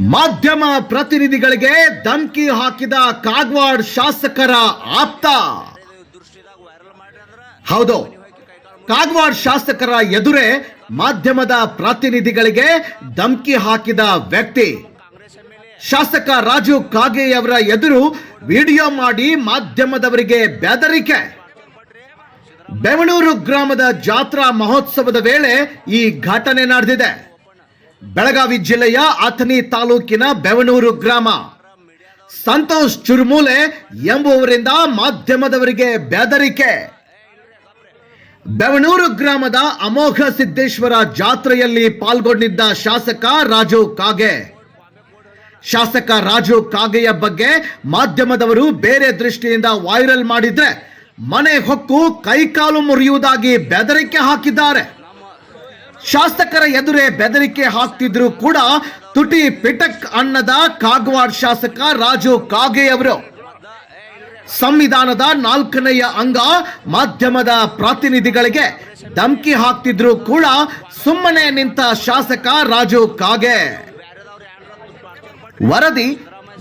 ಮಾಧ್ಯಮ ಪ್ರತಿನಿಧಿಗಳಿಗೆ ಧಮ್ಕಿ ಹಾಕಿದ ಕಾಗ್ವಾಡ್ ಶಾಸಕರ ಆಪ್ತ. ಹೌದು. ಕಾಗ್ವಾಡ್ ಶಾಸಕರ ಎದುರೇ ಮಾಧ್ಯಮದ ಪ್ರತಿನಿಧಿಗಳಿಗೆ ಧಮಕಿ ಹಾಕಿದ ವ್ಯಕ್ತಿ. ಶಾಸಕ ರಾಜು ಕಾಗೆಯವರ ಎದುರು ವಿಡಿಯೋ ಮಾಡಿ ಮಾಧ್ಯಮದವರಿಗೆ ಬೆದರಿಕೆ. ಬೆಂಗಳೂರು ಗ್ರಾಮದ ಜಾತ್ರಾ ಮಹೋತ್ಸವದ ವೇಳೆ ಈ ಘಟನೆ ನಡೆದಿದೆ. ಬೆಳಗಾವಿ ಜಿಲ್ಲೆಯ ಅಥಣಿ ತಾಲೂಕಿನ ಬೆವನೂರು ಗ್ರಾಮ. ಸಂತೋಷ್ ಚುರುಮೂಲೆ ಎಂಬುವರಿಂದ ಮಾಧ್ಯಮದವರಿಗೆ ಬೆದರಿಕೆ. ಬೆವನೂರು ಗ್ರಾಮದ ಅಮೋಘ ಸಿದ್ದೇಶ್ವರ ಜಾತ್ರೆಯಲ್ಲಿ ಪಾಲ್ಗೊಂಡಿದ್ದ ಶಾಸಕ ರಾಜು ಕಾಗೆ. ಶಾಸಕ ರಾಜು ಕಾಗೆಯ ಬಗ್ಗೆ ಮಾಧ್ಯಮದವರು ಬೇರೆ ದೃಷ್ಟಿಯಿಂದ ವೈರಲ್ ಮಾಡಿದ್ರೆ ಮನೆ ಹೊಕ್ಕು ಕೈಕಾಲು ಮುರಿಯುವುದಾಗಿ ಬೆದರಿಕೆ ಹಾಕಿದ್ದಾರೆ. ಶಾಸಕರ ಎದುರೇ ಬೆದರಿಕೆ ಹಾಕ್ತಿದ್ರು ಕೂಡ ತುಟಿ ಪಿಟಕ್ ಅನ್ನದ ಕಾಗವಾಡ್ ಶಾಸಕ ರಾಜು ಕಾಗೆಯವರು ಸಂವಿಧಾನದ ನಾಲ್ಕನೆಯ ಅಂಗ ಮಾಧ್ಯಮದ ಪ್ರತಿನಿಧಿಗಳಿಗೆ ಧಮಕಿ ಹಾಕ್ತಿದ್ರು ಕೂಡ ಸುಮ್ಮನೆ ನಿಂತ ಶಾಸಕ ರಾಜು ಕಾಗೆ. ವರದಿ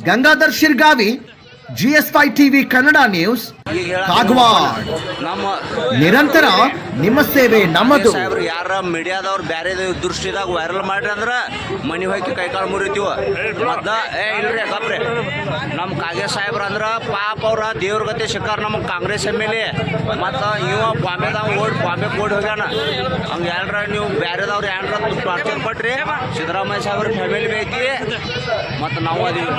Gangadhar Shirgavi GSI TV Kannada news Kagwad ನಮ್ಮ ನಿರಂತರ ನಿಮ್ಮ ಸೇವೆ ನಮ್ಮದು. ಸಾಹೇಬ್ರು ಯಾರ ಮೀಡಿಯಾದವ್ರು ಬ್ಯಾರೆ ದೃಷ್ಟಿದಾಗ ವೈರಲ್ ಮಾಡ್ರಿ ಅಂದ್ರ ಮನಿ ಹೋಗಿ ಕೈಕಾಲು ಮುರಿತೀವ. ಮತ್ತ ಏ ಇಲ್ರಿ ಗಪ್ರಿ ನಮ್ಮ ಕಾಗೆ ಸಾಹೇಬ್ರ ಅಂದ್ರ ಪಾಪ ಅವ್ರ ದೇವ್ರ ಗತಿ ಸಿಕ್ಕಾರ ನಮ್ಮ ಕಾಂಗ್ರೆಸ್ ಎಂ ಎಲ್ ಎ. ಮತ್ತ ಇವ ಬಾಂಬೆದಾಗ ಓಡ್ ಬಾಂಬೆ ಓಡ್ ಹೋಗ್ಯಾನ. ಹಂಗ ಏನ್ರ ನೀವು ಬ್ಯಾರೆದವ್ರು ಏನ್ರ ಟಾರ್ಚರ್ ಕೊಟ್ರಿ ಸಿದ್ದರಾಮಯ್ಯ ಸಾಹೇಬ್ರ ಫ್ಯಾಮಿಲಿ ಬೇಕಿ ಮತ್ತ ನಾವು ಅದೀವಿ.